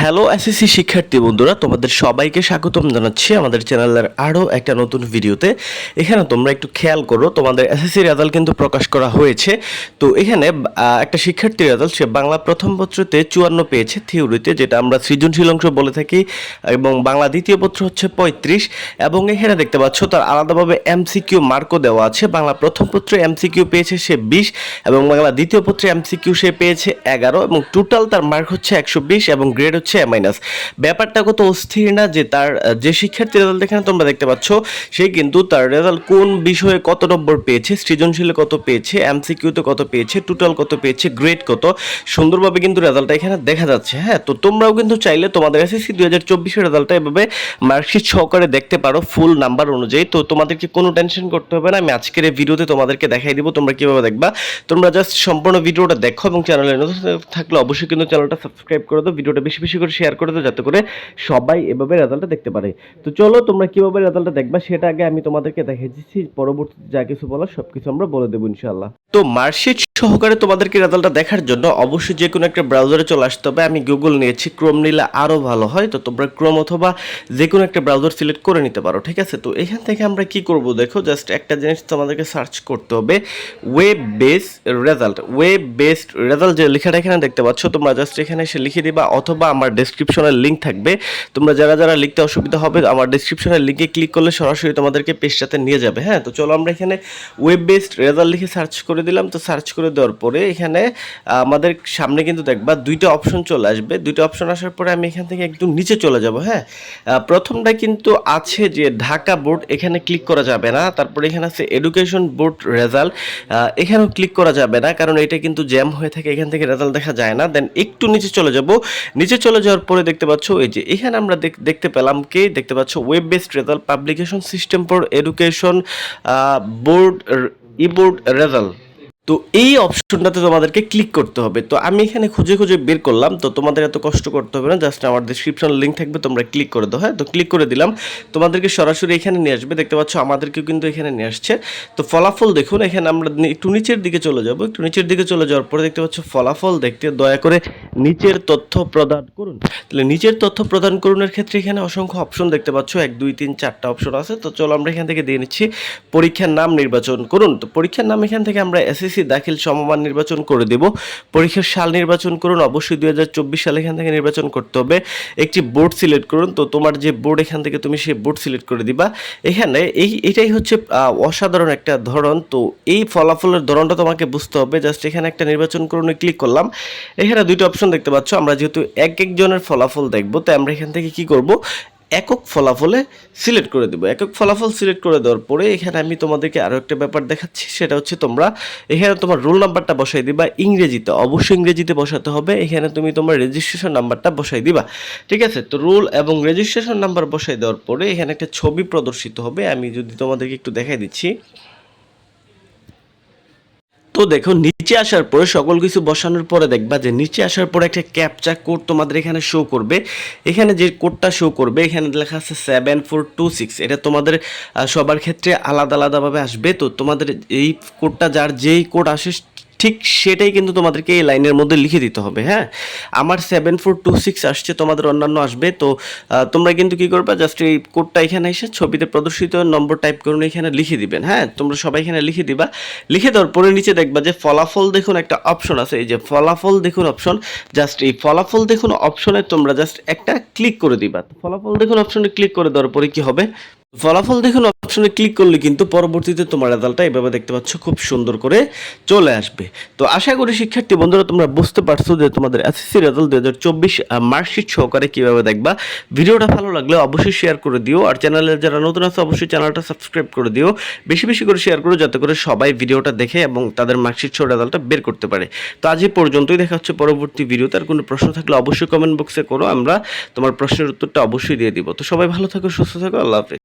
Hello SSC শিক্ষার্থী বন্ধুরা, তোমাদের সবাইকে স্বাগতম জানাচ্ছি আমাদের চ্যানেলের আরও একটা নতুন ভিডিওতে। এখানে তোমরা একটু খেয়াল করো, তোমাদের এসএসসি রেজাল্ট কিন্তু প্রকাশ করা হয়েছে। তো এখানে একটা শিক্ষার্থী রেজাল্ট সে বাংলা প্রথম পত্রতে চুয়ান্ন পেয়েছে থিওরিতে, যেটা আমরা সৃজনশীল অংশ বলে থাকি, এবং বাংলা দ্বিতীয় পত্র হচ্ছে পঁয়ত্রিশ, এবং এখানে দেখতে পাচ্ছ তার আলাদাভাবে এমসিকিউ মার্কও দেওয়া আছে। বাংলা প্রথম পত্রে এমসিকিউ পেয়েছে সে বিশ, এবং বাংলা দ্বিতীয় পত্রে এমসিকিউ সে পেয়েছে এগারো, এবং টোটাল তার মার্ক হচ্ছে একশো বিশ, এবং গ্রেড হচ্ছে এ মাইনাস ব্যাপারটা কত অস্থির না যে তার যে শিক্ষার্থী রেজাল্ট এখানে তোমরা দেখতে পাচ্ছ, সে কিন্তু তার রেজাল্ট কোন বিষয়ে কত নম্বর পেয়েছে, সৃজনশীলে কত পেয়েছে এমসিকিউতে কত পেয়েছে টোটাল কত পেয়েছে গ্রেড কত, সুন্দরভাবে কিন্তু রেজাল্টটা এখানে দেখা যাচ্ছে হ্যাঁ? তো তোমরাও কিন্তু চাইলে তোমাদের এসএসসি দুই হাজার চব্বিশের রেজাল্টটা এভাবে মার্কশিট সহকারে দেখতে পারো ফুল নাম্বার অনুযায়ী। তো তোমাদেরকে কোনো টেনশন করতে হবে না, আমি আজকের এই ভিডিওতে তোমাদেরকে দেখাই দিব, তোমরা কীভাবে দেখবা। তোমরা জাস্ট সম্পূর্ণ ভিডিওটা দেখো এবং চ্যানেলে থাকলে অবশ্যই কিন্তু চ্যানেলটা সাবস্ক্রাইব করে দাও, ভিডিওটা বেশি বেশি করে শেয়ার করে দাও, যাতে করে সবাই এভাবে রেজাল্টটা দেখতে পারে। তো চলো, তোমরা কীভাবে রেজাল্টটা দেখবা সেটা আগে আমি তোমাদেরকে দেখাই দিচ্ছি। পরবর্তীতে যা কিছু বলার সব কিছু আমরা বলে দেবো ইনশাল্লাহ তো মার্কশিট সহকারে তোমাদেরকে রেজাল্টটা দেখার জন্য অবশ্যই যে কোনো একটা ব্রাউজারে চলে আসতে হবে। আমি গুগল নিয়েছি ক্রোম নিলে আরও ভালো হয়। তো তোমরা ক্রোম অথবা যে কোনো একটা ব্রাউজার সিলেক্ট করে নিতে পারো, ঠিক আছে? তো এখান থেকে আমরা কি করব দেখো জাস্ট একটা জিনিস তোমাদেরকে সার্চ করতে হবে। Web base result web based result যে লেখাটা এখানে দেখতে পাচ্ছ, তোমরা জাস্ট এখানে এসে লিখে দিবা, অথবা আমার ডেসক্রিপশনের লিঙ্ক থাকবে। তোমরা যারা যারা লিখতে অসুবিধা হবে, আমার ডেসক্রিপশনের লিঙ্কে ক্লিক করলে সরাসরি তোমাদেরকে পেজটাতে নিয়ে যাবে হ্যাঁ? তো চলো আমরা এখানে ওয়েব বেসড রেজাল্ট লিখে সার্চ করে দিলাম। তো সার্চ করে দেওয়ার পরে এখানে আমাদের সামনে কিন্তু দেখবা দুইটা অপশন চলে আসবে। দুইটা অপশন আসার পরে আমি এখান থেকে একটু নিচে চলে যাব হ্যাঁ? প্রথমটা কিন্তু আছে যে ঢাকা বোর্ড এখানে ক্লিক করা যাবে না। তারপরে এখানে আছে এডুকেশন বোর্ড রেজাল্ট এখানেও ক্লিক করা যাবে না, কারণ এটা কিন্তু জ্যাম হয়ে থাকে, এখান থেকে রেজাল্ট দেখা যায় না। দেন একটু নিচে চলে যাব। নিচে চলে যাওয়ার পরে দেখতে পাচ্ছ, এই যে এখানে আমরা দেখ- দেখতে পেলাম কি? দেখতে পাচ্ছ web based result publication system for education board e board result তো এই অপশনটাতে তোমাদেরকে ক্লিক করতে হবে। তো আমি এখানে খুঁজে খুঁজে বের করলাম, তো তোমাদের এত কষ্ট করতে হবে না জাস্ট আমার ডিসক্রিপশন লিঙ্ক থাকবে, তোমরা ক্লিক করে দাও হ্যাঁ? তো ক্লিক করে দিলাম, তোমাদেরকে সরাসরি এখানে নিয়ে আসবে, দেখতে পাচ্ছ আমাদেরকেও কিন্তু এখানে নিয়ে আসছে। তো ফলাফল দেখুন, এখানে আমরা একটু নিচের দিকে চলে যাব, একটু নিচের দিকে চলে যাওয়ার পরে দেখতে পাচ্ছ ফলাফল দেখতে, দয়া করে নিচের তথ্য প্রদান করুন। তাহলে নিচের তথ্য প্রদান করুনের ক্ষেত্রে এখানে অসংখ্য অপশন দেখতে পাচ্ছ, এক, দুই, তিন, চারটা অপশন আছে। তো চলো আমরা এখান থেকে দিয়ে নিচ্ছি, পরীক্ষার নাম নির্বাচন করুন। তো পরীক্ষার নাম এখান থেকে আমরা এসএসসি দাখিল সমমান নির্বাচন করে দেব। পরীক্ষার সাল নির্বাচন করুন, অবশ্যই দুই সাল এখান থেকে নির্বাচন করতে হবে। একটি বোর্ড সিলেক্ট করুন, তো তোমার যে বোর্ড এখান থেকে তুমি সেই বোর্ড সিলেক্ট করে দিবা। এখানে এই, এটাই হচ্ছে অসাধারণ একটা ধরন। তো এই ফলাফলের ধরনটা তোমাকে বুঝতে হবে। জাস্ট এখানে একটা নির্বাচন করুন ক্লিক করলাম। এখানে দুইটা অপশন দেখতে পাচ্ছ। আমরা যেহেতু এক একজনের ফলাফল দেখব, তাই আমরা এখান থেকে কি করব? একক ফলাফলে সিলেক্ট করে দেবো। একক ফলাফল সিলেক্ট করে দেওয়ার পরে এখানে আমি তোমাদেরকে আরও একটা ব্যাপার দেখাচ্ছি, সেটা হচ্ছে তোমরা এখানে তোমার রোল নাম্বারটা বসাই দিবা, ইংরেজিতে, অবশ্যই ইংরেজিতে বসাতে হবে, এখানে তুমি তোমার রেজিস্ট্রেশন নাম্বারটা বসাই দিবা। ঠিক আছে? তো রোল এবং রেজিস্ট্রেশন নাম্বার বসাই দেওয়ার পরে এখানে একটা ছবি প্রদর্শিত হবে, আমি যদি তোমাদেরকে একটু দেখাই দিচ্ছি। তো দেখো, নিচে আসার পরে সকল কিছু বসানোর পরে দেখবা যে নিচে আসার পরে একটা ক্যাপচা কোড তোমাদের এখানে শো করবে। এখানে যে কোডটা শো করবে, এখানে লেখা আছে সেভেন ফোর টু সিক্স এটা তোমাদের সবার ক্ষেত্রে আলাদা আলাদাভাবে আসবে। তো তোমাদের এই কোডটা যার যেই কোড আসে ঠিক সেটাই কিন্তু তোমাদেরকে এই লাইনের মধ্যে লিখে দিতে হবে হ্যাঁ? আমার সেভেন ফোর টু সিক্স আসছে, তোমাদের অন্যান্য আসবে, তো তোমরা কিন্তু কি করবে জাস্ট এই কোডটা এখানে এসে ছবিতে প্রদর্শিত নম্বর টাইপ করুন, এখানে লিখে দিবেন হ্যাঁ? তোমরা সবাই এখানে লিখে দিবা। লিখে দেওয়ার পরে নিচে দেখবা যে ফলাফল দেখুন একটা অপশন আছে, এই যে ফলাফল দেখুন অপশন জাস্ট এই ফলাফল দেখুন অপশনে তোমরা জাস্ট একটা ক্লিক করে দিবা। ফলাফল দেখুন অপশনে ক্লিক করে দেওয়ার পরে কি হবে? ফলাফল দেখুন অপশনে ক্লিক করলে কিন্তু পরবর্তীতে তোমার রেজাল্টটা এভাবে দেখতে পাচ্ছ, খুব সুন্দর করে চলে আসবে। তো আশা করি শিক্ষার্থী বন্ধুরা তোমরা বুঝতে পারছ যে তোমাদের এসএসসি রেজাল্ট দু হাজার চব্বিশ মার্কশিট সহকারে কীভাবে দেখবা। ভিডিওটা ভালো লাগলে অবশ্যই শেয়ার করে দিও। আর চ্যানেলে যারা নতুন আছে, অবশ্যই চ্যানেলটা সাবস্ক্রাইব করে দিও। বেশি বেশি করে শেয়ার করো যাতে করে সবাই ভিডিওটা দেখে এবং তাদের মার্কশিট সহ রেজাল্টটা বের করতে পারে। তো আজ পর্যন্তই, দেখা হচ্ছে পরবর্তী ভিডিওতে। আর কোনো প্রশ্ন থাকলে অবশ্যই কমেন্ট বক্সে করো, আমরা তোমার প্রশ্নের উত্তরটা অবশ্যই দিয়ে দিব। তো সবাই ভালো থাকো, সুস্থ থাকো, আল্লাহ হাফেজ।